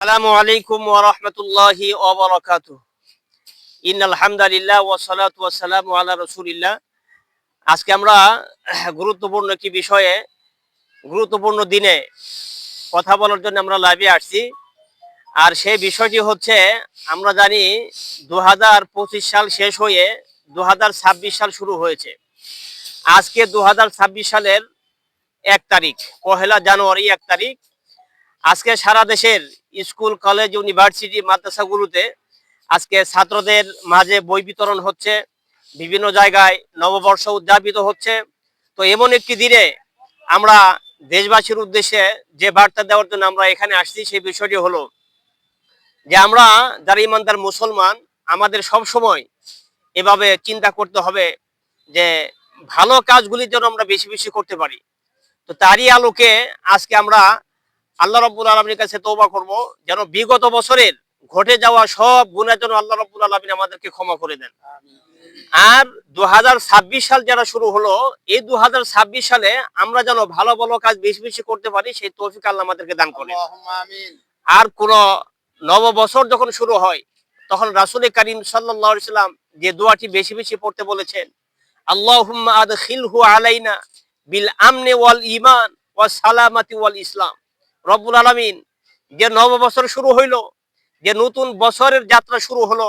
আসসালামু আলাইকুম ওয়া রাহমাতুল্লাহি ওয়া বারাকাতুহু। ইন্নাল হামদালিল্লাহ ওয়া সালাতু ওয়া সালামু আলা রাসূলিল্লাহ। আজকে আমরা গুরুত্বপূর্ণ একটি বিষয়ে, গুরুত্বপূর্ণ দিনে কথা বলার জন্য আমরা লাইভে আসছি। আর সেই বিষয়টি হচ্ছে, আমরা জানি দু হাজার পঁচিশ সাল শেষ হয়ে দুহাজার ছাব্বিশ সাল শুরু হয়েছে। আজকে দু হাজার ছাব্বিশ সালের এক তারিখ, পহেলা জানুয়ারি এক তারিখ। আজকে সারা দেশের স্কুল, কলেজ, ইউনিভার্সিটি, মাদ্রাসাগুলোতে আজকে ছাত্রদের মাঝে বই বিতরণ হচ্ছে। বিভিন্ন জায়গায় নববর্ষ উদযাপিত হচ্ছে। তো এমন একটি দিনে আমরা দেশবাসীর উদ্দেশ্যে যে বার্তা দেওয়ার জন্য আমরা এখানে আসছি সেই বিষয়টি হলো যে আমরা যারা ইমানদার মুসলমান, আমাদের সব সময় এভাবে চিন্তা করতে হবে যে ভালো কাজগুলি যেন আমরা বেশি বেশি করতে পারি। তো তারই আলোকে আজকে আমরা আল্লাহ রব্বুল আলমীর কাছে তৌবা করব। যেন বিগত বছরের ঘটে যাওয়া সব গুণের জন্য আল্লাহ রব্বুল আলমিন আমাদেরকে ক্ষমা করে দেন। আর দু সাল যারা শুরু হলো এই দু সালে আমরা যেন ভালো ভালো কাজ বেশি বেশি করতে পারি সেই তৌফিক আল্লাহ আমাদেরকে দান করে আর কোন নববছর যখন শুরু হয় তখন রাসুল করিম সাল্লাম যে দোয়াটি বেশি বেশি পড়তে বলেছেন আল্লাহ আলাইনা বিল আমনে ওয়াল ইমান ওয়াল সালামাতি ওয়াল ইসলাম। রব্বুল আলমিন যে নববছর শুরু হইল, যে নতুন বছরের যাত্রা শুরু হলো,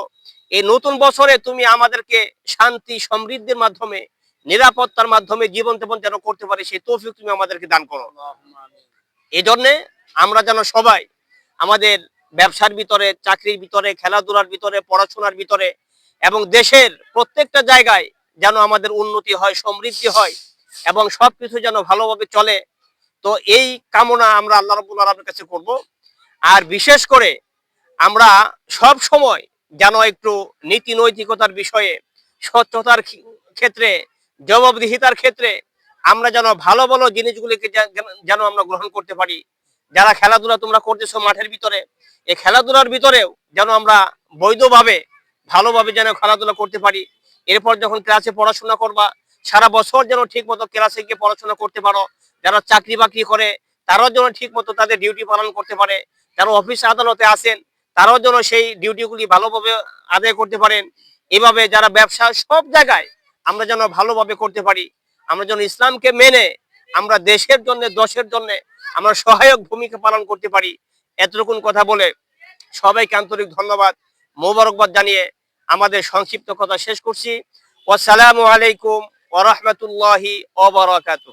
এই নতুন বছরে তুমি আমাদেরকে শান্তি, সমৃদ্ধির মাধ্যমে, নিরাপত্তার মাধ্যমে জীবন যাপন যেন করতে পারি, সেই তৌফিক তুমি আমাদেরকে দান করো। এই জন্যে আমরা যেন সবাই আমাদের ব্যবসার ভিতরে, চাকরির ভিতরে, খেলাধুলার ভিতরে, পড়াশোনার ভিতরে এবং দেশের প্রত্যেকটা জায়গায় যেন আমাদের উন্নতি হয়, সমৃদ্ধি হয় এবং সবকিছু যেন ভালোভাবে চলে। তো এই কামনা আমরা আল্লাহ রবুল আলমের কাছে করব। আর বিশেষ করে আমরা সব সময় যেন একটু নীতি নৈতিকতার বিষয়ে স্বচ্ছতার ক্ষেত্রে, জবাবদিহিতার ক্ষেত্রে আমরা যেন ভালো ভালো জিনিসগুলিকে যেন আমরা গ্রহণ করতে পারি। যারা খেলাধুলা তোমরা করতেছো মাঠের ভিতরে, এই খেলাধুলার ভিতরেও যেন আমরা বৈধভাবে, ভালোভাবে যেন খেলাধুলা করতে পারি। এরপর যখন ক্লাসে পড়াশোনা করবা, সারা বছর যেন ঠিক মতো ক্লাসে গিয়ে পড়াশোনা করতে পারো। যারা চাকরি বাকরি করে, তারাও যেন ঠিক মতো তাদের ডিউটি পালন করতে পারে। যারা অফিস আদালতে আসেন তারাও যেন সেই ডিউটিগুলি ভালোভাবে আদায় করতে পারেন। এভাবে যারা ব্যবসা, সব জায়গায় আমরা যেন ভালোভাবে করতে পারি। আমরা যেন ইসলামকে মেনে আমরা দেশের জন্য, দশের জন্য আমরা সহায়ক ভূমিকা পালন করতে পারি। এতটুকুন কথা বলে সবাইকে আন্তরিক ধন্যবাদ। মোবারকবাদ জানিয়ে আমাদের সংক্ষিপ্ত কথা শেষ করছি। আসসালামু আলাইকুম ওরহমতুল্লাহি ওবরাকাতু